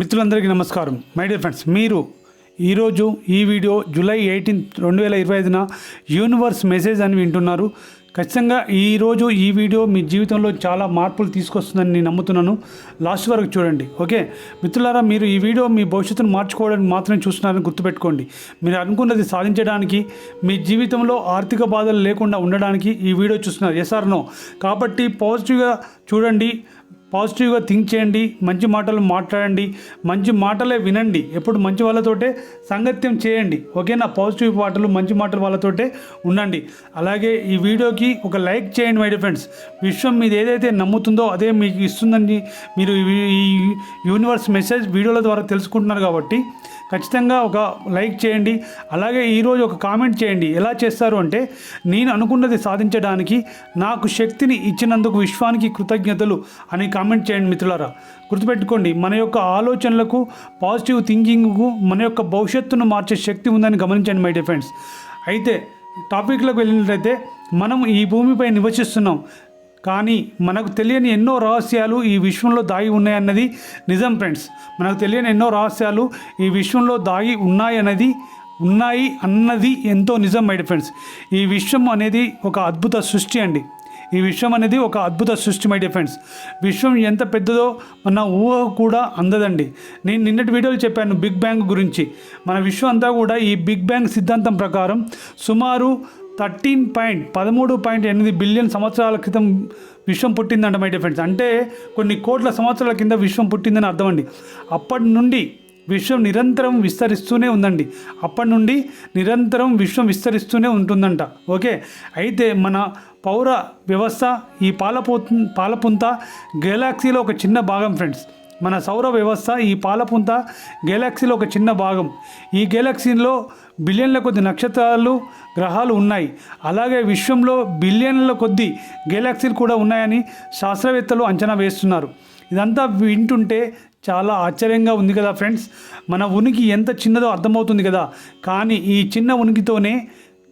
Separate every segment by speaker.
Speaker 1: మిత్రులందరికీ నమస్కారం. My dear friends మీరు ఈరోజు ఈ వీడియో జూలై ఎయిటీన్త్ రెండు వేల ఇరవై ఐదున యూనివర్స్ మెసేజ్ అని వింటున్నారు. ఖచ్చితంగా ఈరోజు ఈ వీడియో మీ జీవితంలో చాలా మార్పులు తీసుకొస్తుందని నేను నమ్ముతున్నాను. లాస్ట్ వరకు చూడండి ఓకే? మిత్రులారా మీరు ఈ వీడియో మీ భవిష్యత్తును మార్చుకోవడానికి మాత్రమే చూస్తున్నారని గుర్తుపెట్టుకోండి. మీరు అనుకున్నది సాధించడానికి మీ జీవితంలో ఆర్థిక బాధలు లేకుండా ఉండడానికి ఈ వీడియో చూస్తున్నారు. ఎస్ఆర్నో కాబట్టి పాజిటివ్గా చూడండి పాజిటివ్గా థింక్ చేయండి మంచి మాటలు మాట్లాడండి మంచి మాటలే వినండి. ఎప్పుడు మంచి వాళ్ళతోటే సంగత్యం చేయండి. ఓకేనా? పాజిటివ్ మాటలు మంచి మాటలు వాళ్ళతోటే ఉండండి. అలాగే ఈ వీడియోకి ఒక లైక్ చేయండి మై ఫ్రెండ్స్. విశ్వం మీద ఏదైతే నమ్ముతుందో అదే మీకు ఇస్తుందని మీరు ఈ యూనివర్స్ మెసేజ్ వీడియోల ద్వారా తెలుసుకుంటున్నారు కాబట్టి ఖచ్చితంగా ఒక లైక్ చేయండి. అలాగే ఈరోజు ఒక కామెంట్ చేయండి. ఎలా చేస్తారు అంటే నేను అనుకున్నది సాధించడానికి నాకు శక్తిని ఇచ్చినందుకు విశ్వానికి కృతజ్ఞతలు అని కామెంట్ చేయండి మిత్రులారా. గుర్తుపెట్టుకోండి మన యొక్క ఆలోచనలకు పాజిటివ్ థింకింగ్కు మన యొక్క భవిష్యత్తును మార్చే శక్తి ఉందని గమనించండి మై డిఫెండ్స్ అయితే టాపిక్లోకి వెళ్ళినట్లయితే మనం ఈ భూమిపై నివసిస్తున్నాం. కానీ మనకు తెలియని ఎన్నో రహస్యాలు ఈ విశ్వంలో దాగి ఉన్నాయన్నది నిజం ఫ్రెండ్స్. మనకు తెలియని ఎన్నో రహస్యాలు ఈ విశ్వంలో దాగి ఉన్నాయన్నది ఉన్నాయి అన్నది ఎంతో నిజం మై ఫ్రెండ్స్. ఈ విశ్వం అనేది ఒక అద్భుత సృష్టి అండి. ఈ విశ్వం అనేది ఒక అద్భుత సృష్టి మై ఫ్రెండ్స్. విశ్వం ఎంత పెద్దదో మన ఊహ కూడా అందదండి. నేను నిన్నటి వీడియోలో చెప్పాను బిగ్ బ్యాంగ్ గురించి. మన విశ్వం అంతా కూడా ఈ బిగ్ బ్యాంగ్ సిద్ధాంతం ప్రకారం సుమారు థర్టీన్ పాయింట్ పదమూడు పాయింట్ ఎనిమిది బిలియన్ సంవత్సరాల క్రితం విశ్వం పుట్టిందంట మై ఫ్రెండ్స్ అంటే కొన్ని కోట్ల సంవత్సరాల కింద విశ్వం పుట్టిందని అర్థం అండి అప్పటి నుండి విశ్వం నిరంతరం విస్తరిస్తూనే ఉందండి. అప్పటి నుండి నిరంతరం విశ్వం విస్తరిస్తూనే ఉంటుందంట. ఓకే? అయితే మన పౌర వ్యవస్థ ఈ పాలపు పాలపుంత గెలాక్సీలో ఒక చిన్న భాగం ఫ్రెండ్స్ మన సౌర వ్యవస్థ ఈ పాలపుంత గెలాక్సీలో ఒక చిన్న భాగం. ఈ గెలాక్సీలో బిలియన్ల కొద్ది నక్షత్రాలు గ్రహాలు ఉన్నాయి. అలాగే విశ్వంలో బిలియన్ల కొద్ది గెలాక్సీలు కూడా ఉన్నాయని శాస్త్రవేత్తలు అంచనా వేస్తున్నారు. ఇదంతా వింటుంటే చాలా ఆశ్చర్యంగా ఉంది కదా ఫ్రెండ్స్. మన ఉనికి ఎంత చిన్నదో అర్థమవుతుంది కదా. కానీ ఈ చిన్న ఉనికితోనే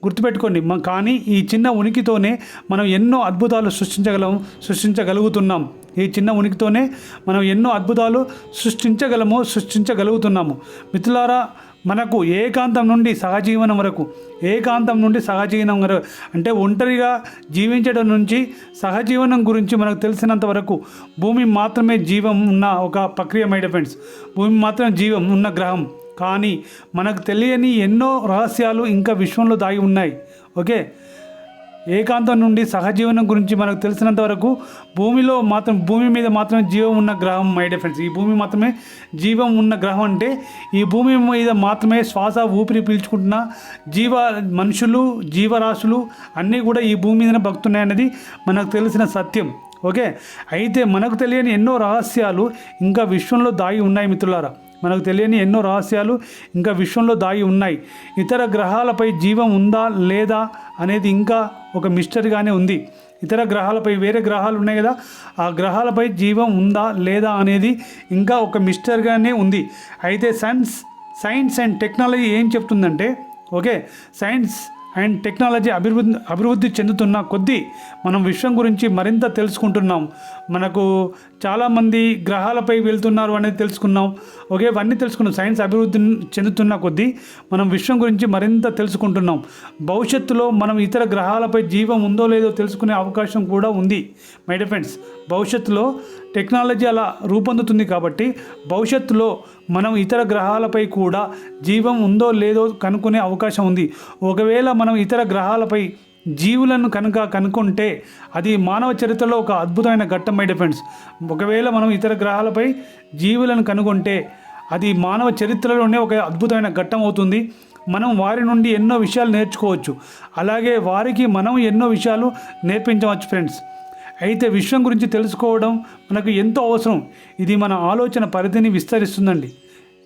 Speaker 1: గుర్తుపెట్టుకోండి. కానీ ఈ చిన్న ఉనికితోనే మనం ఎన్నో అద్భుతాలు సృష్టించగలం సృష్టించగలుగుతున్నాం. ఈ చిన్న ఉనికితోనే మనం ఎన్నో అద్భుతాలు సృష్టించగలము సృష్టించగలుగుతున్నాము. మిత్రులారా మనకు ఏకాంతం నుండి సహజీవనం వరకు ఏకాంతం నుండి సహజీవనం వరకు అంటే ఒంటరిగా జీవించడం నుంచి సహజీవనం గురించి మనకు తెలిసినంత వరకు భూమి మాత్రమే జీవం ఉన్న ఒక ప్రక్రియ మై ఫ్రెండ్స్ భూమి మాత్రమే జీవం ఉన్న గ్రహం. కానీ మనకు తెలియని ఎన్నో రహస్యాలు ఇంకా విశ్వంలో దాగి ఉన్నాయి. ఓకే? ఏకాంతం నుండి సహజీవనం గురించి మనకు తెలిసినంత వరకు భూమిలో మాత్రం భూమి మీద మాత్రమే జీవం ఉన్న గ్రహం మై డిఫరెన్స్ ఈ భూమి మాత్రమే జీవం ఉన్న గ్రహం అంటే ఈ భూమి మీద మాత్రమే శ్వాస ఊపిరి పీల్చుకుంటున్న జీవ మనుషులు జీవరాశులు అన్నీ కూడా ఈ భూమి మీదనే బతుకుతున్నాయన్నది మనకు తెలిసిన సత్యం. ఓకే? అయితే మనకు తెలియని ఎన్నో రహస్యాలు ఇంకా విశ్వంలో దాగి ఉన్నాయి మిత్రులారా. మనకు తెలియని ఎన్నో రహస్యాలు ఇంకా విశ్వంలో దాగి ఉన్నాయి. ఇతర గ్రహాలపై జీవం ఉందా లేదా అనేది ఇంకా ఒక మిస్టరీగానే ఉంది. ఇతర గ్రహాలపై వేరే గ్రహాలు ఉన్నాయి కదా ఆ గ్రహాలపై జీవం ఉందా లేదా అనేది ఇంకా ఒక మిస్టర్గానే ఉంది. అయితే సైన్స్ సైన్స్ అండ్ టెక్నాలజీ ఏం చెప్తుందంటే ఓకే సైన్స్ అండ్ టెక్నాలజీ అభివృద్ధి అభివృద్ధి చెందుతున్న కొద్దీ మనం విశ్వం గురించి మరింత తెలుసుకుంటున్నాం. మనకు చాలామంది గ్రహాలపై వెళ్తున్నారు అనేది తెలుసుకున్నాం. ఓకే ఇవన్నీ తెలుసుకున్నాం. సైన్స్ అభివృద్ధి చెందుతున్న కొద్దీ మనం విశ్వం గురించి మరింత తెలుసుకుంటున్నాం. భవిష్యత్తులో మనం ఇతర గ్రహాలపై జీవం ఉందో లేదో తెలుసుకునే అవకాశం కూడా ఉంది. మై డిఫెండ్స్ భవిష్యత్తులో టెక్నాలజీ అలా రూపొందుతుంది కాబట్టి భవిష్యత్తులో మనం ఇతర గ్రహాలపై కూడా జీవం ఉందో లేదో కనుక్కునే అవకాశం ఉంది. ఒకవేళ మనం ఇతర గ్రహాలపై జీవులను కనుక కనుక్కుంటే అది మానవ చరిత్రలో ఒక అద్భుతమైన ఘట్టం మై ఫ్రెండ్స్ ఒకవేళ మనం ఇతర గ్రహాలపై జీవులను కనుగొంటే అది మానవ చరిత్రలోనే ఒక అద్భుతమైన ఘట్టం అవుతుంది. మనం వారి నుండి ఎన్నో విషయాలు నేర్చుకోవచ్చు. అలాగే వారికి మనం ఎన్నో విషయాలు నేర్పించవచ్చు ఫ్రెండ్స్ అయితే విశ్వం గురించి తెలుసుకోవడం మనకు ఎంతో అవసరం. ఇది మన ఆలోచన పరిధిని విస్తరిస్తుందండి.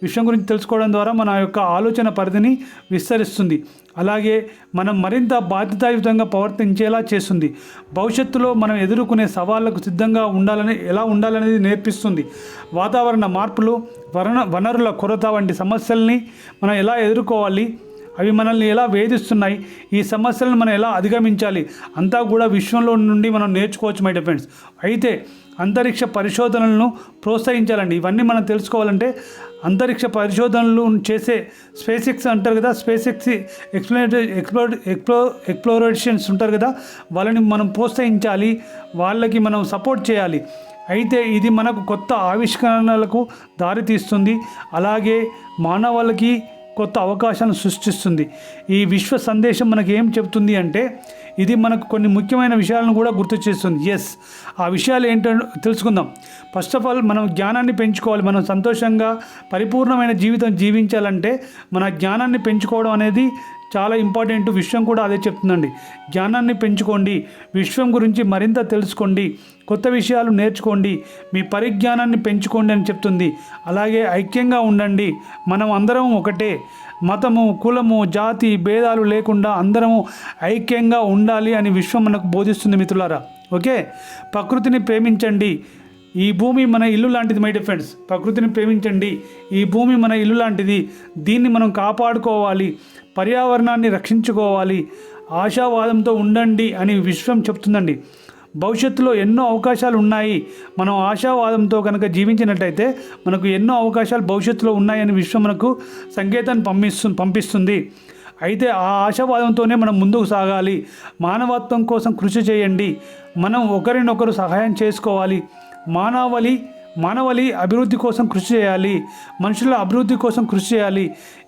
Speaker 1: విషయం గురించి తెలుసుకోవడం ద్వారా మన యొక్క ఆలోచన పరిధిని విస్తరిస్తుంది. అలాగే మనం మరింత బాధ్యతాయుతంగా ప్రవర్తించేలా చేస్తుంది. భవిష్యత్తులో మనం ఎదుర్కొనే సవాళ్ళకు సిద్ధంగా ఉండాలని ఎలా ఉండాలనేది నేర్పిస్తుంది. వాతావరణ మార్పులు వరణ వనరుల కొరత వంటి సమస్యల్ని మనం ఎలా ఎదుర్కోవాలి? అవి మనల్ని ఎలా వేధిస్తున్నాయి? ఈ సమస్యలను మనం ఎలా అధిగమించాలి? అంతా కూడా విశ్వంలో నుండి మనం నేర్చుకోవచ్చు మై ఫ్రెండ్స్ అయితే అంతరిక్ష పరిశోధనలను ప్రోత్సహించాలండి. ఇవన్నీ మనం తెలుసుకోవాలంటే అంతరిక్ష పరిశోధనలు చేసే స్పేస్ ఎక్స్ అంటారు కదా స్పేస్ ఎక్స్ ఎక్స్ప్లోరే ఎక్స్ప్లోర్ ఎక్స్ప్లో ఎక్స్ప్లోరేషన్స్ ఉంటారు కదా వాళ్ళని మనం ప్రోత్సహించాలి వాళ్ళకి మనం సపోర్ట్ చేయాలి. అయితే ఇది మనకు కొత్త ఆవిష్కరణలకు దారితీస్తుంది. అలాగే మానవాళికి కొత్త అవకాశాలను సృష్టిస్తుంది. ఈ విశ్వ సందేశం మనకి ఏం చెప్తుంది అంటే ఇది మనకు కొన్ని ముఖ్యమైన విషయాలను కూడా గుర్తు చేస్తుంది. ఎస్ ఆ విషయాలు ఏంటో తెలుసుకుందాం. ఫస్ట్ ఆఫ్ ఆల్ మనం జ్ఞానాన్ని పెంచుకోవాలి. మనం సంతోషంగా పరిపూర్ణమైన జీవితం జీవించాలంటే మన జ్ఞానాన్ని పెంచుకోవడం అనేది చాలా ఇంపార్టెంట్ విశ్వం కూడా అదే చెప్తుందండి. జ్ఞానాన్ని పెంచుకోండి విశ్వం గురించి మరింత తెలుసుకోండి కొత్త విషయాలు నేర్చుకోండి మీ పరిజ్ఞానాన్ని పెంచుకోండి అని చెప్తుంది. అలాగే ఐక్యంగా ఉండండి. మనం అందరం ఒకటే. మతము కులము జాతి భేదాలు లేకుండా అందరము ఐక్యంగా ఉండాలి అని విశ్వం మనకు బోధిస్తుంది మిత్రులారా. ఓకే? ప్రకృతిని ప్రేమించండి. ఈ భూమి మన ఇల్లు లాంటిది మై డిఫెండ్స్ ప్రకృతిని ప్రేమించండి. ఈ భూమి మన ఇల్లు లాంటిది. దీన్ని మనం కాపాడుకోవాలి. పర్యావరణాన్ని రక్షించుకోవాలి. ఆశావాదంతో ఉండండి అని విశ్వం చెప్తుందండి. భవిష్యత్తులో ఎన్నో అవకాశాలు ఉన్నాయి. మనం ఆశావాదంతో కనుక జీవించినట్లయితే మనకు ఎన్నో అవకాశాలు భవిష్యత్తులో ఉన్నాయని విశ్వం మనకు సంకేతాన్ని పంపిస్తు పంపిస్తుంది. అయితే ఆ ఆశావాదంతోనే మనం ముందుకు సాగాలి. మానవత్వం కోసం కృషి చేయండి. మనం ఒకరినొకరు సహాయం చేసుకోవాలి. మానవలి మానవలి అభివృద్ధి కోసం కృషి చేయాలి మనుషుల అభివృద్ధి కోసం కృషి చేయాలి.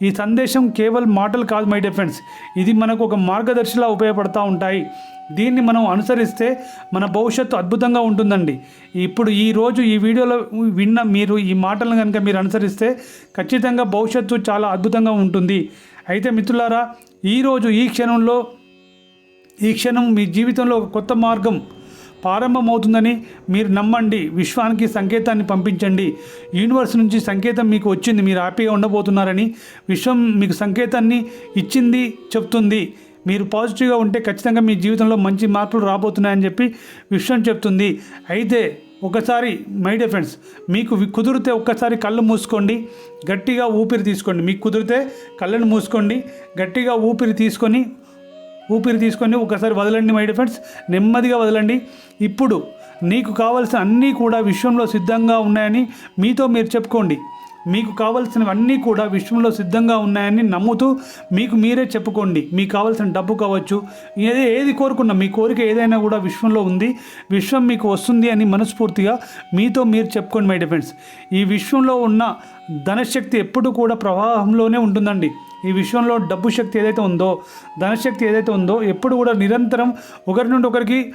Speaker 1: ఈ సందేశం కేవలం మాటలు కాదు మై ఫ్రెండ్స్ ఇది మనకు ఒక మార్గదర్శిలా ఉపయోగపడుతూ ఉంటాయి. దీన్ని మనం అనుసరిస్తే మన భవిష్యత్తు అద్భుతంగా ఉంటుందండి. ఇప్పుడు ఈ రోజు ఈ వీడియోలో విన్న మీరు ఈ మాటలను కనుక మీరు అనుసరిస్తే ఖచ్చితంగా భవిష్యత్తు చాలా అద్భుతంగా ఉంటుంది. అయితే మిత్రులారా ఈరోజు ఈ క్షణంలో ఈ క్షణం మీ జీవితంలో ఒక కొత్త మార్గం ప్రారంభమవుతుందని మీరు నమ్మండి. విశ్వానికి సంకేతాన్ని పంపించండి. యూనివర్స్ నుంచి సంకేతం మీకు వచ్చింది. మీరు హ్యాపీగా ఉండబోతున్నారని విశ్వం మీకు సంకేతాన్ని ఇచ్చింది చెప్తుంది. మీరు పాజిటివ్గా ఉంటే ఖచ్చితంగా మీ జీవితంలో మంచి మార్పులు రాబోతున్నాయని చెప్పి విశ్వం చెప్తుంది. అయితే ఒకసారి మై డియర్ ఫ్రెండ్స్ మీకు కుదిరితే ఒక్కసారి కళ్ళు మూసుకోండి. గట్టిగా ఊపిరి తీసుకోండి. మీకు కుదిరితే కళ్ళను మూసుకోండి. గట్టిగా ఊపిరి తీసుకొని ఊపిరి తీసుకొని ఒకసారి వదలండి మై ఫ్రెండ్స్ నెమ్మదిగా వదలండి. ఇప్పుడు నీకు కావాల్సిన అన్నీ కూడా విశ్వంలో సిద్ధంగా ఉన్నాయని మీతో మీరు చెప్పుకోండి. మీకు కావాల్సినవన్నీ కూడా విశ్వంలో సిద్ధంగా ఉన్నాయని నమ్ముతూ మీకు మీరే చెప్పుకోండి. మీకు కావాల్సిన డబ్బు కావచ్చు ఏది ఏది కోరుకున్నా మీ కోరిక ఏదైనా కూడా విశ్వంలో ఉంది. విశ్వం మీకు వస్తుంది అని మనస్ఫూర్తిగా మీతో మీరు చెప్పుకోండి మై డిఫెండ్స్ ఈ విశ్వంలో ఉన్న ధనశక్తి ఎప్పుడు కూడా ప్రవాహంలోనే ఉంటుందండి. ఈ విశ్వంలో డబ్బు శక్తి ఏదైతే ఉందో ధనశక్తి ఏదైతే ఉందో ఎప్పుడు కూడా నిరంతరం ఒకరి నుండి ఒకరికి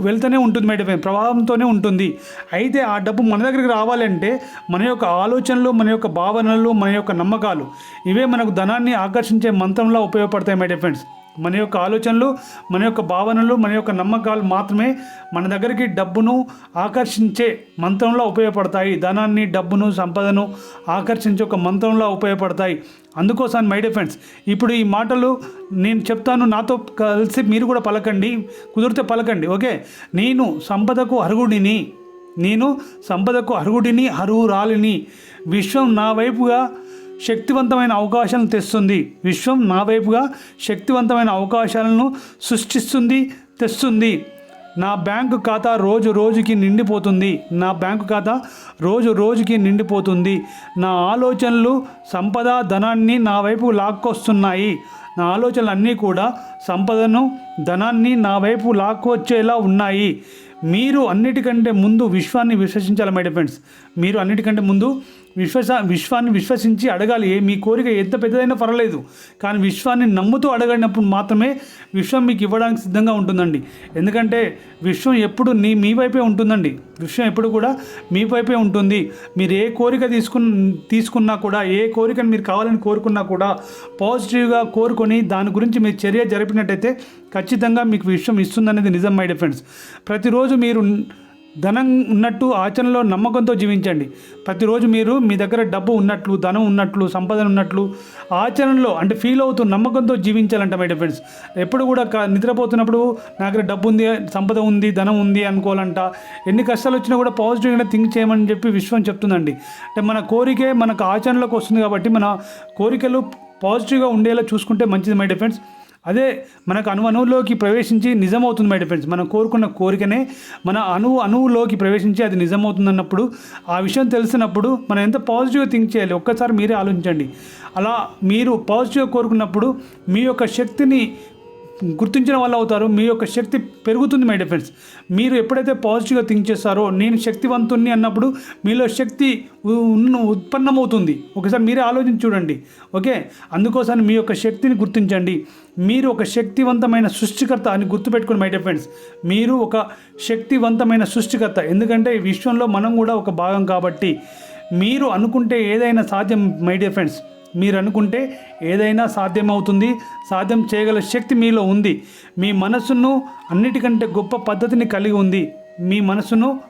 Speaker 1: వెళ్తూనే ఉంటుంది మేడం ప్రవాహంతోనే ఉంటుంది. అయితే ఆ డబ్బు మన దగ్గరికి రావాలంటే మన యొక్క ఆలోచనలు మన యొక్క భావనలు మన యొక్క నమ్మకాలు ఇవే మనకు ధనాన్ని ఆకర్షించే మంత్రంలా ఉపయోగపడతాయి మై ఫ్రెండ్స్. మన యొక్క ఆలోచనలు మన యొక్క భావనలు మన యొక్క నమ్మకాలు మాత్రమే మన దగ్గరికి డబ్బును ఆకర్షించే మంత్రంలో ఉపయోగపడతాయి. ధనాన్ని డబ్బును సంపదను ఆకర్షించే ఒక మంత్రంలో ఉపయోగపడతాయి. అందుకోసం మై డిఫెండ్స్ ఇప్పుడు ఈ మాటలు నేను చెప్తాను. నాతో కలిసి మీరు కూడా పలకండి. కుదిరితే పలకండి ఓకే? నేను సంపదకు అర్హుడిని నేను సంపదకు అర్హుడిని అర్హురాలిని. విశ్వం నా వైపుగా శక్తివంతమైన అవకాశాలను తెస్తుంది. విశ్వం నా వైపుగా శక్తివంతమైన అవకాశాలను సృష్టిస్తుంది తెస్తుంది. నా బ్యాంకు ఖాతా రోజు రోజుకి నిండిపోతుంది. నా బ్యాంకు ఖాతా రోజు రోజుకి నిండిపోతుంది. నా ఆలోచనలు సంపద ధనాన్ని నా వైపు లాక్కొస్తున్నాయి. నా ఆలోచనలు అన్నీ కూడా సంపదను ధనాన్ని నా వైపు లాక్కొచ్చేలా ఉన్నాయి. మీరు అన్నిటికంటే ముందు విశ్వాన్ని విశ్వసించాలి మై ఫ్రెండ్స్ మీరు అన్నిటికంటే ముందు విశ్వస విశ్వాన్ని విశ్వసించి అడగాలి. ఏ మీ కోరిక ఎంత పెద్దదైనా పర్వాలేదు. కానీ విశ్వాన్ని నమ్ముతూ అడగడినప్పుడు మాత్రమే విశ్వం మీకు ఇవ్వడానికి సిద్ధంగా ఉంటుందండి. ఎందుకంటే విశ్వం ఎప్పుడు నీ మీ వైపే ఉంటుందండి. విశ్వం ఎప్పుడు కూడా మీ వైపే ఉంటుంది. మీరు ఏ కోరిక తీసుకున్న తీసుకున్నా కూడా ఏ కోరికను మీరు కావాలని కోరుకున్నా కూడా పాజిటివ్గా కోరుకొని దాని గురించి మీరు చర్య జరిపినట్టయితే ఖచ్చితంగా మీకు విశ్వం ఇస్తుందనేది నిజం మై డిఫెండ్స్ ప్రతిరోజు మీరు ధనం ఉన్నట్టు ఆచరణలో నమ్మకంతో జీవించండి. ప్రతిరోజు మీరు మీ దగ్గర డబ్బు ఉన్నట్లు ధనం ఉన్నట్లు సంపద ఉన్నట్లు ఆచరణలో అంటే ఫీల్ అవుతూ నమ్మకంతో జీవించాలంట మై ఫ్రెండ్స్ ఎప్పుడు కూడా క- నిద్రపోతున్నప్పుడు నా దగ్గర డబ్బు ఉంది సంపద ఉంది ధనం ఉంది అనుకోవాలంట. ఎన్ని కష్టాలు వచ్చినా కూడా పాజిటివ్గా థింక్ చేయమని చెప్పి విశ్వం చెప్తుందండి. అంటే మన కోరికే మనకు ఆచరణలోకి వస్తుంది కాబట్టి మన కోరికలు పాజిటివ్గా ఉండేలా చూసుకుంటే మంచిది మై ఫ్రెండ్స్ అదే మనకు అణు అణువులోకి ప్రవేశించి నిజమవుతుంది మై ఫ్రెండ్స్ మనం కోరుకున్న కోరికనే మన అణువు అణువులోకి ప్రవేశించి అది నిజమవుతుంది అన్నప్పుడు ఆ విషయం తెలిసినప్పుడు మనం ఎంత పాజిటివ్గా థింక్ చేయాలి? ఒక్కసారి మీరే ఆలోచించండి. అలా మీరు పాజిటివ్గా కోరుకున్నప్పుడు మీ యొక్క శక్తిని గుర్తించిన వాళ్ళు అవుతారు. మీ యొక్క శక్తి పెరుగుతుంది మై డిఫెన్స్ మీరు ఎప్పుడైతే పాజిటివ్గా థింక్ చేస్తారో నేను శక్తివంతుణ్ణి అన్నప్పుడు మీలో శక్తి ఉత్పన్నమవుతుంది. ఒకసారి మీరే ఆలోచించి చూడండి. ఓకే? అందుకోసం మీ యొక్క శక్తిని గుర్తించండి. మీరు ఒక శక్తివంతమైన సృష్టికర్త అని గుర్తుపెట్టుకుని మై డిఫెన్స్ మీరు ఒక శక్తివంతమైన సృష్టికర్త. ఎందుకంటే ఈ విశ్వంలో మనం కూడా ఒక భాగం కాబట్టి మీరు అనుకుంటే ఏదైనా సాధ్యం మై డియర్ ఫ్రెండ్స్ మీరు అనుకుంటే ఏదైనా సాధ్యమవుతుంది. సాధ్యం చేయగల శక్తి మీలో ఉంది. మీ మనసును అన్నిటికంటే గొప్ప పద్ధతిని కలిగి ఉంది. మీ మనసును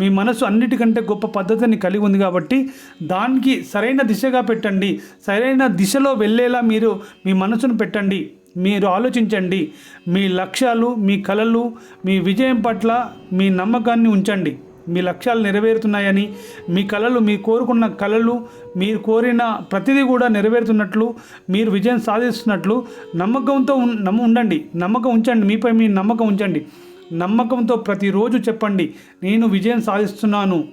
Speaker 1: మీ మనసు అన్నిటికంటే గొప్ప పద్ధతిని కలిగి ఉంది కాబట్టి దానికి సరైన దిశగా పెట్టండి. సరైన దిశలో వెళ్ళేలా మీరు మీ మనసును పెట్టండి. మీరు ఆలోచించండి. మీ లక్ష్యాలు మీ కళలు మీ విజయం పట్ల మీ నమ్మకాన్ని ఉంచండి. మీ లక్ష్యాలు నెరవేరుతున్నాయని మీ కళలు మీ కోరుకున్న కళలు మీరు కోరిన ప్రతిదీ కూడా నెరవేరుతున్నట్లు మీరు విజయం సాధిస్తున్నట్లు నమ్మకంతో నమ్మ ఉండండి. నమ్మకం ఉంచండి. మీపై మీ నమ్మకం ఉంచండి. నమ్మకంతో ప్రతిరోజు చెప్పండి నేను విజయం సాధిస్తున్నాను.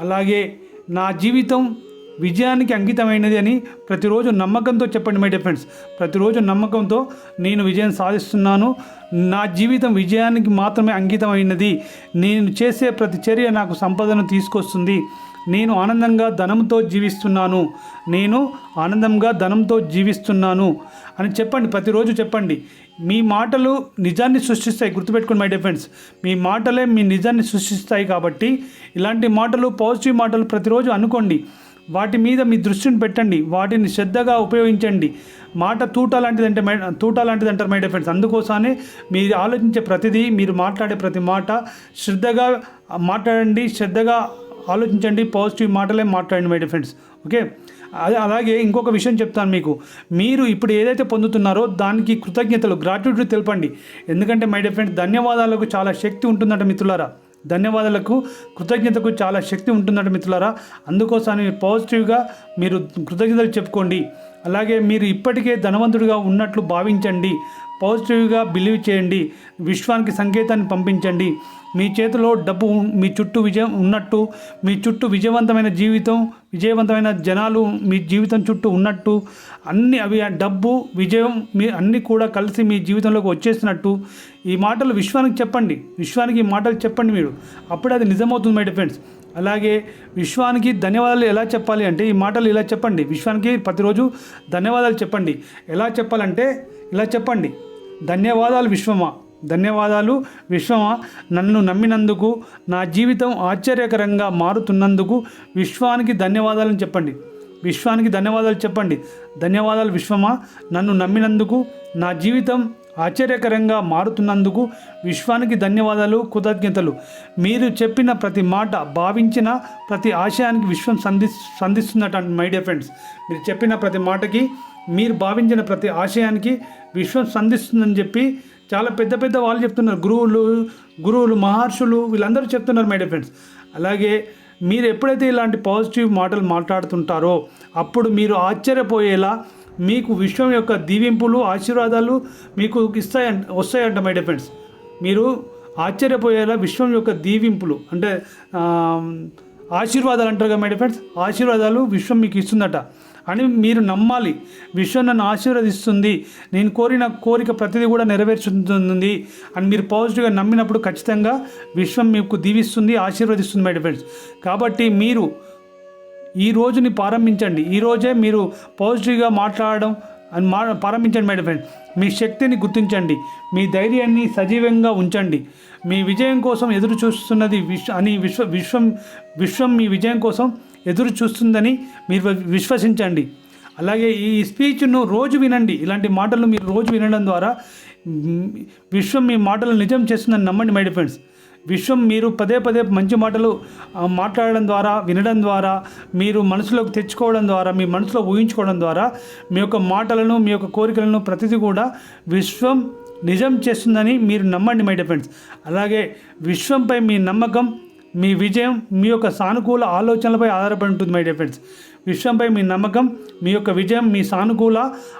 Speaker 1: అలాగే నా జీవితం విజయానికి అంకితమైనది అని ప్రతిరోజు నమ్మకంతో చెప్పండి మై డియర్ ఫ్రెండ్స్ ప్రతిరోజు నమ్మకంతో నేను విజయం సాధిస్తున్నాను. నా జీవితం విజయానికి మాత్రమే అంకితమైనది. నేను చేసే ప్రతి చర్య నాకు సంపదను తీసుకొస్తుంది. నేను ఆనందంగా ధనంతో జీవిస్తున్నాను. నేను ఆనందంగా ధనంతో జీవిస్తున్నాను. అని చెప్పండి ప్రతిరోజు చెప్పండి. మీ మాటలు నిజాన్ని సృష్టిస్తాయి గుర్తుపెట్టుకోండి మై డియర్ మీ మాటలే మీ నిజాన్ని సృష్టిస్తాయి కాబట్టి ఇలాంటి మాటలు పాజిటివ్ మాటలు ప్రతిరోజు అనుకోండి. వాటి మీద మీ దృష్టిని పెట్టండి. వాటిని శ్రద్ధగా ఉపయోగించండి. మాట తూట లాంటిదంటే మై తూట లాంటిది అంటారు మై డియర్ అందుకోసమే మీరు ఆలోచించే ప్రతిదీ మీరు మాట్లాడే ప్రతి మాట శ్రద్ధగా మాట్లాడండి శ్రద్ధగా ఆలోచించండి. పాజిటివ్ మాటలే మాట్లాడండి మై డిఫెన్స్ ఓకే? అదే అలాగే ఇంకొక విషయం చెప్తాను మీకు. మీరు ఇప్పుడు ఏదైతే పొందుతున్నారో దానికి కృతజ్ఞతలు గ్రాట్యుటీ తెలపండి. ఎందుకంటే మై డిఫెన్స్ ధన్యవాదాలకు చాలా శక్తి ఉంటుందంట మిత్రులారా. ధన్యవాదాలకు కృతజ్ఞతకు చాలా శక్తి ఉంటుందట మిత్రులారా. అందుకోసం పాజిటివ్గా మీరు కృతజ్ఞతలు చెప్పుకోండి. అలాగే మీరు ఇప్పటికే ధనవంతుడిగా ఉన్నట్లు భావించండి. పాజిటివ్గా బిలీవ్ చేయండి. విశ్వానికి సంకేతాన్ని పంపించండి. మీ చేతిలో డబ్బు మీ చుట్టూ విజయం ఉన్నట్టు మీ చుట్టూ విజయవంతమైన జీవితం విజయవంతమైన జనాలు మీ జీవితం చుట్టూ ఉన్నట్టు అన్ని అవి డబ్బు విజయం మీ అన్నీ కూడా కలిసి మీ జీవితంలోకి వచ్చేసినట్టు ఈ మాటలు విశ్వానికి చెప్పండి. విశ్వానికి ఈ మాటలు చెప్పండి మీరు. అప్పుడే అది నిజమవుతుంది మై ఫ్రెండ్స్ అలాగే విశ్వానికి ధన్యవాదాలు ఎలా చెప్పాలి అంటే ఈ మాటలు ఇలా చెప్పండి. విశ్వానికి ప్రతిరోజు ధన్యవాదాలు చెప్పండి. ఎలా చెప్పాలంటే ఇలా చెప్పండి. ధన్యవాదాలు విశ్వమా ధన్యవాదాలు. విశ్వమా నన్ను నమ్మినందుకు నా జీవితం ఆశ్చర్యకరంగా మారుతున్నందుకు విశ్వానికి ధన్యవాదాలని చెప్పండి. విశ్వానికి ధన్యవాదాలు చెప్పండి. ధన్యవాదాలు విశ్వమా నన్ను నమ్మినందుకు నా జీవితం ఆశ్చర్యకరంగా మారుతున్నందుకు విశ్వానికి ధన్యవాదాలు కృతజ్ఞతలు. మీరు చెప్పిన ప్రతి మాట భావించిన ప్రతి ఆశయానికి విశ్వం సంధి సంధిస్తున్నట్టు మై డియర్ ఫ్రెండ్స్. మీరు చెప్పిన ప్రతి మాటకి మీరు భావించిన ప్రతి ఆశయానికి విశ్వం సంధిస్తుందని చెప్పి చాలా పెద్ద పెద్ద వాళ్ళు చెప్తున్నారు. గురువులు గురువులు మహర్షులు వీళ్ళందరూ చెప్తున్నారు మై డియర్ ఫ్రెండ్స్ అలాగే మీరు ఎప్పుడైతే ఇలాంటి పాజిటివ్ మాటలు మాట్లాడుతుంటారో అప్పుడు మీరు ఆశ్చర్యపోయేలా మీకు విశ్వం యొక్క దీవింపులు ఆశీర్వాదాలు మీకు ఇస్తాయంట వస్తాయంట మై డియర్ ఫ్రెండ్స్ మీరు ఆశ్చర్యపోయేలా విశ్వం యొక్క దీవింపులు అంటే ఆశీర్వాదాలు అంటారు కదా మై డియర్ ఫ్రెండ్స్ ఆశీర్వాదాలు విశ్వం మీకు ఇస్తుందట. అని మీరు నమ్మాలి. విశ్వం నన్ను ఆశీర్వదిస్తుంది. నేను కోరిన కోరిక ప్రతిదీ కూడా నెరవేర్చుతుంది అని మీరు పాజిటివ్గా నమ్మినప్పుడు ఖచ్చితంగా విశ్వం మీకు దీవిస్తుంది ఆశీర్వదిస్తుంది మై ఫ్రెండ్స్ కాబట్టి మీరు ఈ రోజుని ప్రారంభించండి. ఈ రోజే మీరు పాజిటివ్గా మాట్లాడడం అని మా ప్రారంభించండి మేడం ఫ్రెండ్ మీ శక్తిని గుర్తించండి. మీ ధైర్యాన్ని సజీవంగా ఉంచండి. మీ విజయం కోసం ఎదురు చూస్తున్నది విశ్వ అని విశ్వ విశ్వం విశ్వం మీ విజయం కోసం ఎదురు చూస్తుందని మీరు విశ్వసించండి. అలాగే ఈ స్పీచ్ను రోజు వినండి. ఇలాంటి మాటలు మీరు రోజు వినడం ద్వారా విశ్వం మీ మాటలు నిజం చేస్తుందని నమ్మండి మై ఫ్రెండ్స్ విశ్వం మీరు పదే పదే మంచి మాటలు మాట్లాడడం ద్వారా వినడం ద్వారా మీరు మనసులోకి తెచ్చుకోవడం ద్వారా మీ మనసులో ఊహించుకోవడం ద్వారా మీ యొక్క మాటలను మీ యొక్క కోరికలను ప్రతిదీ కూడా విశ్వం నిజం చేస్తుందని మీరు నమ్మండి మై ఫ్రెండ్స్ అలాగే విశ్వంపై మీ నమ్మకం మీ విజయం మీ యొక్క సానుకూల ఆలోచనలపై ఆధారపడి ఉంటుంది మై డియర్ ఫ్రెండ్స్ విశ్వంపై మీ నమ్మకం మీ యొక్క విజయం మీ సానుకూల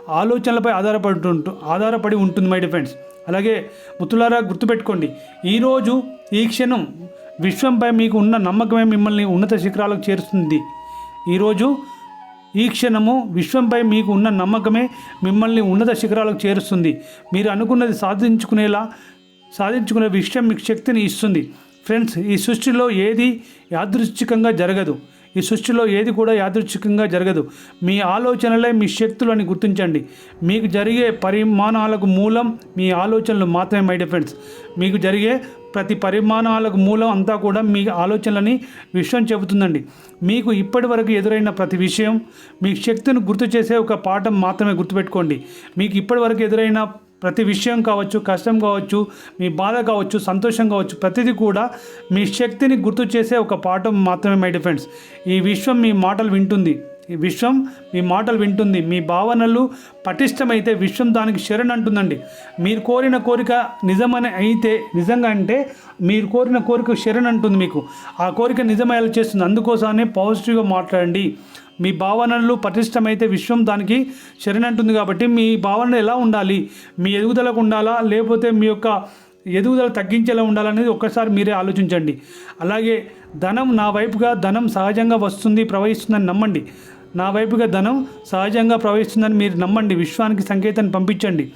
Speaker 1: ఆలోచనలపై ఆధారపడి ఉంటు ఆధారపడి ఉంటుంది మై ఫ్రెండ్స్ అలాగే ముత్తులారా గుర్తుపెట్టుకోండి ఈరోజు ఈ క్షణం విశ్వంపై మీకు ఉన్న నమ్మకమే మిమ్మల్ని ఉన్నత శిఖరాలకు చేరుస్తుంది. ఈరోజు ఈ క్షణము విశ్వంపై మీకు ఉన్న నమ్మకమే మిమ్మల్ని ఉన్నత శిఖరాలకు చేరుస్తుంది. మీరు అనుకున్నది సాధించుకునేలా సాధించుకునే విషయం మీకు శక్తిని ఇస్తుంది. ఫ్రెండ్స్ ఈ సృష్టిలో ఏది యాదృచ్ఛికంగా జరగదు. ఈ సృష్టిలో ఏది కూడా యాదృచ్ఛికంగా జరగదు. మీ ఆలోచనలే మీ శక్తులు అని గుర్తించండి. మీకు జరిగే పరిమాణాలకు మూలం మీ ఆలోచనలు మాత్రమే మై ఫ్రెండ్స్. మీకు జరిగే ప్రతి పరిమాణాలకు మూలం అంతా కూడా మీ ఆలోచనలని విషయం చెబుతుందండి. మీకు ఇప్పటి వరకు ఎదురైన ప్రతి విషయం మీ శక్తిని గుర్తు చేసే ఒక పాఠం మాత్రమే గుర్తుపెట్టుకోండి. మీకు ఇప్పటి వరకు ఎదురైన ప్రతి విషయం కావచ్చు కష్టం కావచ్చు మీ బాధ కావచ్చు సంతోషం కావచ్చు ప్రతిదీ కూడా మీ శక్తిని గుర్తు చేసే ఒక పాఠం మాత్రమే మై డిఫెండ్స్ ఈ విశ్వం మీ మాటలు వింటుంది. ఈ విశ్వం మీ మాటలు వింటుంది. మీ భావనలు పటిష్టమైతే విశ్వం దానికి శరణ్ అంటుందండి. మీరు కోరిన కోరిక నిజమని అయితే నిజంగా అంటే మీరు కోరిన కోరిక శరణ్ అంటుంది మీకు. ఆ కోరిక నిజమయ్యేలా చేస్తుంది. అందుకోసమే పాజిటివ్గా మాట్లాడండి. మీ భావనలు పటిష్టమైతే విశ్వం దానికి శరణంటుంది కాబట్టి మీ భావనలు ఎలా ఉండాలి? మీ ఎదుగుదలకు ఉండాలా? లేకపోతే మీ యొక్క ఎదుగుదల తగ్గించేలా ఉండాలనేది ఒక్కసారి మీరే ఆలోచించండి. అలాగే ధనం నా వైపుగా ధనం సహజంగా వస్తుంది ప్రవహిస్తుందని నమ్మండి. నా వైపుగా ధనం సహజంగా ప్రవహిస్తుందని మీరు నమ్మండి. విశ్వానికి సంకేతాన్ని పంపించండి.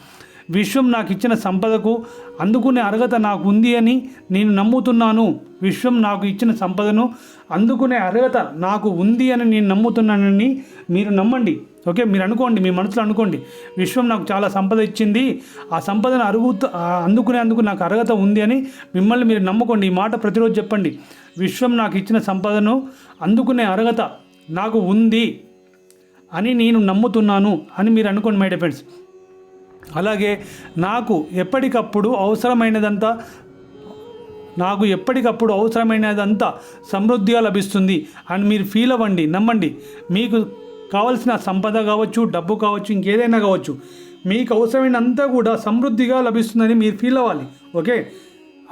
Speaker 1: విశ్వం నాకు ఇచ్చిన సంపదకు అందుకునే అర్హత నాకు ఉంది అని నేను నమ్ముతున్నాను. విశ్వం నాకు ఇచ్చిన సంపదను అందుకునే అర్హత నాకు ఉంది అని నేను నమ్ముతున్నానని మీరు నమ్మండి. ఓకే? మీరు అనుకోండి మీ మనసులో అనుకోండి. విశ్వం నాకు చాలా సంపద ఇచ్చింది. ఆ సంపదను అరుగు అందుకునేందుకు నాకు అర్హత ఉంది అని మిమ్మల్ని మీరు నమ్ముకోండి. ఈ మాట ప్రతిరోజు చెప్పండి. విశ్వం నాకు ఇచ్చిన సంపదను అందుకునే అర్హత నాకు ఉంది అని నేను నమ్ముతున్నాను అని మీరు అనుకోండి మై డిఫెండ్స్ అలాగే నాకు ఎప్పటికప్పుడు అవసరమైనదంతా నాకు ఎప్పటికప్పుడు అవసరమైనదంతా సమృద్ధిగా లభిస్తుంది. అని మీరు ఫీల్ అవ్వండి నమ్మండి. మీకు కావలసిన సంపద కావచ్చు డబ్బు కావచ్చు ఇంకేదైనా కావచ్చు మీకు అవసరమైనంతా కూడా సమృద్ధిగా లభిస్తుందని మీరు ఫీల్ అవ్వాలి. ఓకే?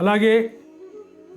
Speaker 1: అలాగే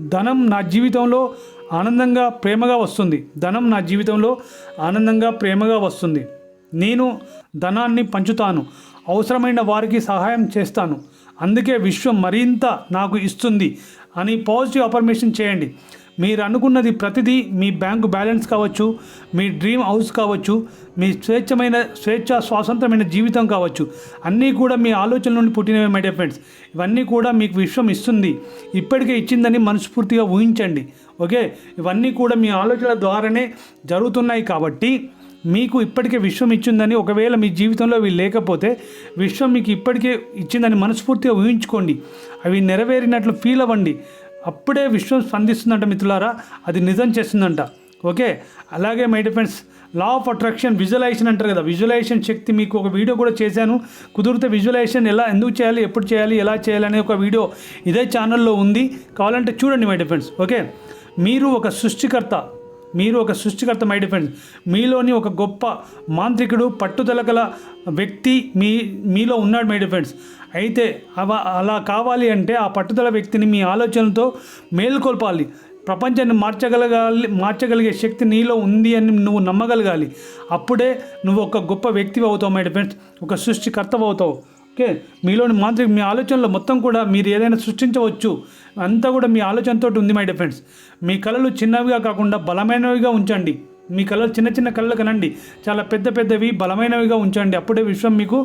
Speaker 1: ధనం నా జీవితంలో ఆనందంగా ప్రేమగా వస్తుంది. ధనం నా జీవితంలో ఆనందంగా ప్రేమగా వస్తుంది. నేను ధనాన్ని పంచుతాను. అవసరమైన వారికి సహాయం చేస్తాను. అందుకే విశ్వం మరింత నాకు ఇస్తుంది అని పాజిటివ్ అఫర్మేషన్ చేయండి. మీరు అనుకున్నది ప్రతిదీ మీ బ్యాంకు బ్యాలెన్స్ కావచ్చు మీ డ్రీమ్ హౌస్ కావచ్చు మీ స్వేచ్ఛమైన స్వేచ్ఛ స్వాతంత్రమైన జీవితం కావచ్చు. అన్నీ కూడా మీ ఆలోచన నుండి పుట్టినవే మై ఫ్రెండ్స్ ఇవన్నీ కూడా మీకు విశ్వం ఇస్తుంది. ఇప్పటికే ఇచ్చిందని మనస్ఫూర్తిగా ఊహించండి. ఓకే? ఇవన్నీ కూడా మీ ఆలోచనల ద్వారానే జరుగుతున్నాయి కాబట్టి మీకు ఇప్పటికే విశ్వం ఇచ్చిందని ఒకవేళ మీ జీవితంలో అవి లేకపోతే విశ్వం మీకు ఇప్పటికే ఇచ్చిందని మనస్ఫూర్తిగా ఊహించుకోండి. అవి నెరవేరినట్లు ఫీల్ అవ్వండి. అప్పుడే విశ్వం స్పందిస్తుందంట మిత్రులారా. అది నిజం చేస్తుందంట. ఓకే? అలాగే my dear friends law of attraction visualization అంటారు కదా. విజువలైజేషన్ శక్తి మీకు ఒక వీడియో కూడా చేశాను. కుదిరితే విజువలైజేషన్ ఎలా ఎందుకు చేయాలి ఎప్పుడు చేయాలి ఎలా చేయాలి అనే ఒక వీడియో ఇదే ఛానల్లో ఉంది. కావాలంటే చూడండి మై డిఫెండ్స్ ఓకే? మీరు ఒక సృష్టికర్త. మీరు ఒక సృష్టికర్త మై డిఫెండ్స్ మీలోని ఒక గొప్ప మాంత్రికుడు పట్టుదల గల వ్యక్తి మీ మీలో ఉన్నాడు మై డిఫెండ్స్ అయితే అవ అలా కావాలి అంటే ఆ పట్టుదల వ్యక్తిని మీ ఆలోచనలతో మేల్కొల్పాలి. ప్రపంచాన్ని మార్చగలగాలి మార్చగలిగే శక్తి నీలో ఉంది అని నువ్వు నమ్మగలగాలి. అప్పుడే నువ్వు ఒక గొప్ప వ్యక్తి అవుతావు మై డిఫెండ్స్ ఒక సృష్టికర్త అవుతావు. ఓకే. మీలోని మాంత్రిక మీ ఆలోచనలో మొత్తం కూడా మీరు ఏదైనా సృష్టించవచ్చు. అంతా కూడా మీ ఆలోచనతోటి ఉంది మై డిఫెండ్స్ మీ కళలు చిన్నవిగా కాకుండా బలమైనవిగా ఉంచండి. మీ కళలు చిన్న చిన్న కళ్ళు కనండి. చాలా పెద్ద పెద్దవి బలమైనవిగా ఉంచండి. అప్పుడే విశ్వం మీకు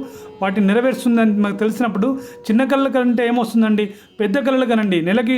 Speaker 1: వాటిని నెరవేరుస్తుందని మాకు తెలిసినప్పుడు చిన్న కళ్ళు కంటే ఏమొస్తుందండి? పెద్ద కళలు కనండి. నెలకి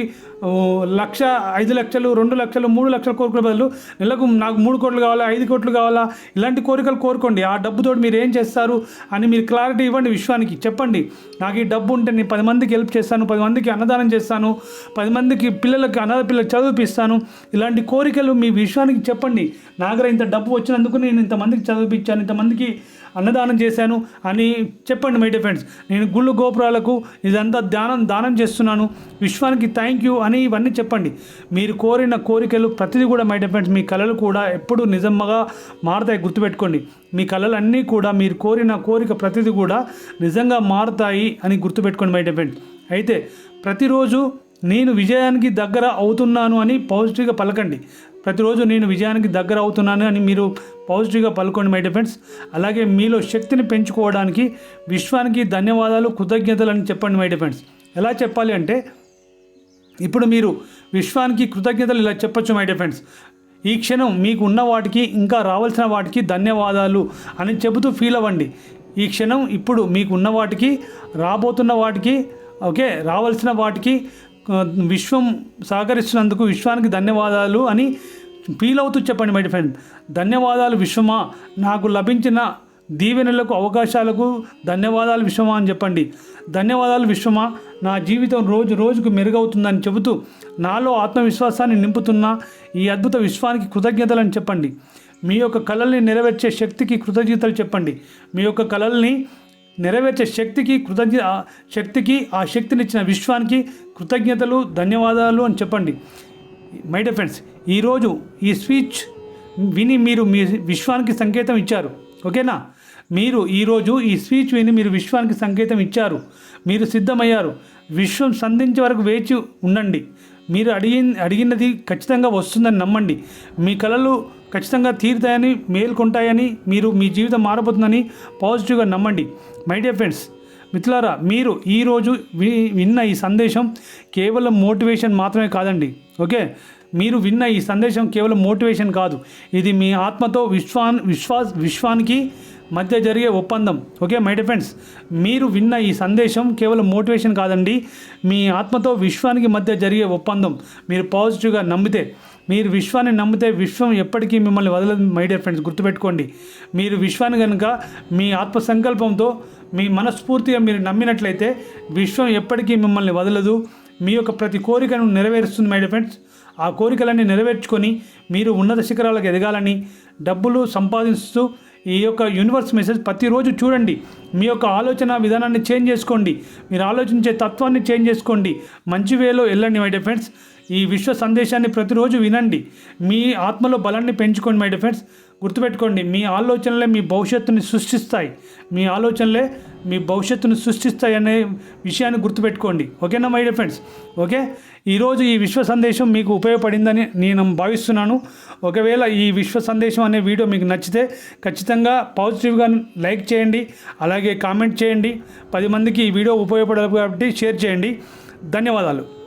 Speaker 1: లక్ష ఐదు లక్షలు రెండు లక్షలు మూడు లక్షల కోరికల బదులు నెలకు నాకు మూడు కోట్లు కావాలా ఐదు కోట్లు కావాలా? ఇలాంటి కోరికలు కోరుకోండి. ఆ డబ్బుతో మీరు ఏం చేస్తారు అని మీరు క్లారిటీ ఇవ్వండి విశ్వానికి. చెప్పండి. నాకు ఈ డబ్బు ఉంటే నేను పది మందికి హెల్ప్ చేస్తాను పది మందికి అన్నదానం చేస్తాను పది మందికి పిల్లలకి అనాథ పిల్లలు చదివిపిస్తాను ఇలాంటి కోరికలు మీ విశ్వానికి చెప్పండి. నా దగ్గర ఇంత డబ్బు వచ్చినందుకు నేను ఇంతమందికి చదివిపించాను ఇంతమందికి అన్నదానం చేశాను అని చెప్పండి మై ఫ్రెండ్స్. నేను గుళ్ళు గోపురాలకు ఇదంతా దానం దానం చేస్తున్నాను. విశ్వానికి థ్యాంక్ యూ అని ఇవన్నీ చెప్పండి. మీరు కోరిన కోరికలు ప్రతిదీ కూడా మై ఫ్రెండ్స్ మీ కళలు కూడా ఎప్పుడూ నిజంగా మారుతాయి గుర్తుపెట్టుకోండి. మీ కళలు అన్నీ కూడా మీరు కోరిన కోరిక ప్రతిదీ కూడా నిజంగా మారుతాయి అని గుర్తుపెట్టుకోండి మై ఫ్రెండ్స్. అయితే ప్రతిరోజు నేను విజయానికి దగ్గర అవుతున్నాను అని పాజిటివ్గా పలకండి. ప్రతిరోజు నేను విజయానికి దగ్గర అవుతున్నాను అని మీరు పాజిటివ్గా పలుకోండి మై డిఫెండ్స్ అలాగే మీలో శక్తిని పెంచుకోవడానికి విశ్వానికి ధన్యవాదాలు కృతజ్ఞతలు అని చెప్పండి మై డిఫెండ్స్ ఎలా చెప్పాలి అంటే ఇప్పుడు మీరు విశ్వానికి కృతజ్ఞతలు ఇలా చెప్పొచ్చు మై డిఫెండ్స్ ఈ క్షణం మీకు ఉన్న వాటికి ఇంకా రావాల్సిన వాటికి ధన్యవాదాలు అని చెబుతూ ఫీల్ అవ్వండి. ఈ క్షణం ఇప్పుడు మీకు ఉన్న వాటికి రాబోతున్న వాటికి ఓకే రావాల్సిన వాటికి విశ్వం సహకరిస్తున్నందుకు విశ్వానికి ధన్యవాదాలు అని ఫీల్ అవుతూ చెప్పండి మై ఫ్రెండ్ ధన్యవాదాలు విశ్వమా? నాకు లభించిన దీవెనలకు అవకాశాలకు ధన్యవాదాలు విశ్వమా అని చెప్పండి. ధన్యవాదాలు విశ్వమా? నా జీవితం రోజు రోజుకు మెరుగవుతుందని చెబుతూ నాలో ఆత్మవిశ్వాసాన్ని నింపుతున్న ఈ అద్భుత విశ్వానికి కృతజ్ఞతలు అని చెప్పండి. మీ యొక్క కళల్ని నెరవేర్చే శక్తికి కృతజ్ఞతలు చెప్పండి. మీ యొక్క కళల్ని నెరవేర్చే శక్తికి కృతజ్ఞ శక్తికి ఆ శక్తినిచ్చిన విశ్వానికి కృతజ్ఞతలు ధన్యవాదాలు అని చెప్పండి. మై డియర్ ఫ్రెండ్స్ ఈరోజు ఈ స్పీచ్ విని మీరు మీ విశ్వానికి సంకేతం ఇచ్చారు. ఓకేనా? మీరు ఈరోజు ఈ స్పీచ్ విని మీరు విశ్వానికి సంకేతం ఇచ్చారు. మీరు సిద్ధమయ్యారు. విశ్వం సంధించే వరకు వేచి ఉండండి. మీరు అడిగి అడిగినది ఖచ్చితంగా వస్తుందని నమ్మండి. మీ కళలు ఖచ్చితంగా తీరుతాయని మేల్కొంటాయని మీరు మీ జీవితం మారబోతుందని పాజిటివ్గా నమ్మండి. మై డియర్ ఫ్రెండ్స్ మిత్రులారా మీరు ఈరోజు వి విన్న ఈ సందేశం కేవలం మోటివేషన్ మాత్రమే కాదండి. ఓకే? మీరు విన్న ఈ సందేశం కేవలం మోటివేషన్ కాదు. ఇది మీ ఆత్మతో విశ్వాన్ విశ్వా విశ్వానికి మధ్య జరిగే ఒప్పందం. ఓకే? మై ఫ్రెండ్స్ మీరు విన్న ఈ సందేశం కేవలం మోటివేషన్ కాదండి. మీ ఆత్మతో విశ్వానికి మధ్య జరిగే ఒప్పందం. మీరు పాజిటివ్గా నమ్మితే మీరు విశ్వాన్ని నమ్మితే విశ్వం ఎప్పటికీ మిమ్మల్ని వదలదు మై డియర్ ఫ్రెండ్స్ గుర్తుపెట్టుకోండి. మీరు విశ్వాన్ని కనుక మీ ఆత్మ సంకల్పంతో మీ మనస్ఫూర్తిగా మీరు నమ్మినట్లయితే విశ్వం ఎప్పటికీ మిమ్మల్ని వదలదు. మీ యొక్క ప్రతి కోరికను నెరవేరుస్తుంది మై డియర్ ఫ్రెండ్స్ ఆ కోరికలన్నీ నెరవేర్చుకొని మీరు ఉన్నత శిఖరాలకు ఎదగాలని డబ్బులు సంపాదిస్తూ ఈ యొక్క యూనివర్స్ మెసేజ్ ప్రతిరోజు చూడండి. మీ యొక్క ఆలోచన విధానాన్ని చేంజ్ చేసుకోండి. మీరు ఆలోచించే తత్వాన్ని చేంజ్ చేసుకోండి. మంచి వేలో వెళ్ళండి మై డియర్ ఫ్రెండ్స్ ఈ విశ్వ సందేశాన్ని ప్రతిరోజు వినండి. మీ ఆత్మలో బలాన్ని పెంచుకోండి మై డిఫెండ్స్ గుర్తుపెట్టుకోండి మీ ఆలోచనలే మీ భవిష్యత్తుని సృష్టిస్తాయి. మీ ఆలోచనలే మీ భవిష్యత్తును సృష్టిస్తాయి అనే విషయాన్ని గుర్తుపెట్టుకోండి. ఓకేనా మై డియర్ ఫ్రెండ్స్ ఓకే? ఈరోజు ఈ విశ్వ సందేశం మీకు ఉపయోగపడిందని నేను భావిస్తున్నాను. ఒకవేళ ఈ విశ్వ సందేశం అనే వీడియో మీకు నచ్చితే ఖచ్చితంగా పాజిటివ్గా లైక్ చేయండి అలాగే కామెంట్ చేయండి. పది మందికి ఈ వీడియో ఉపయోగపడాలి కాబట్టి షేర్ చేయండి. ధన్యవాదాలు.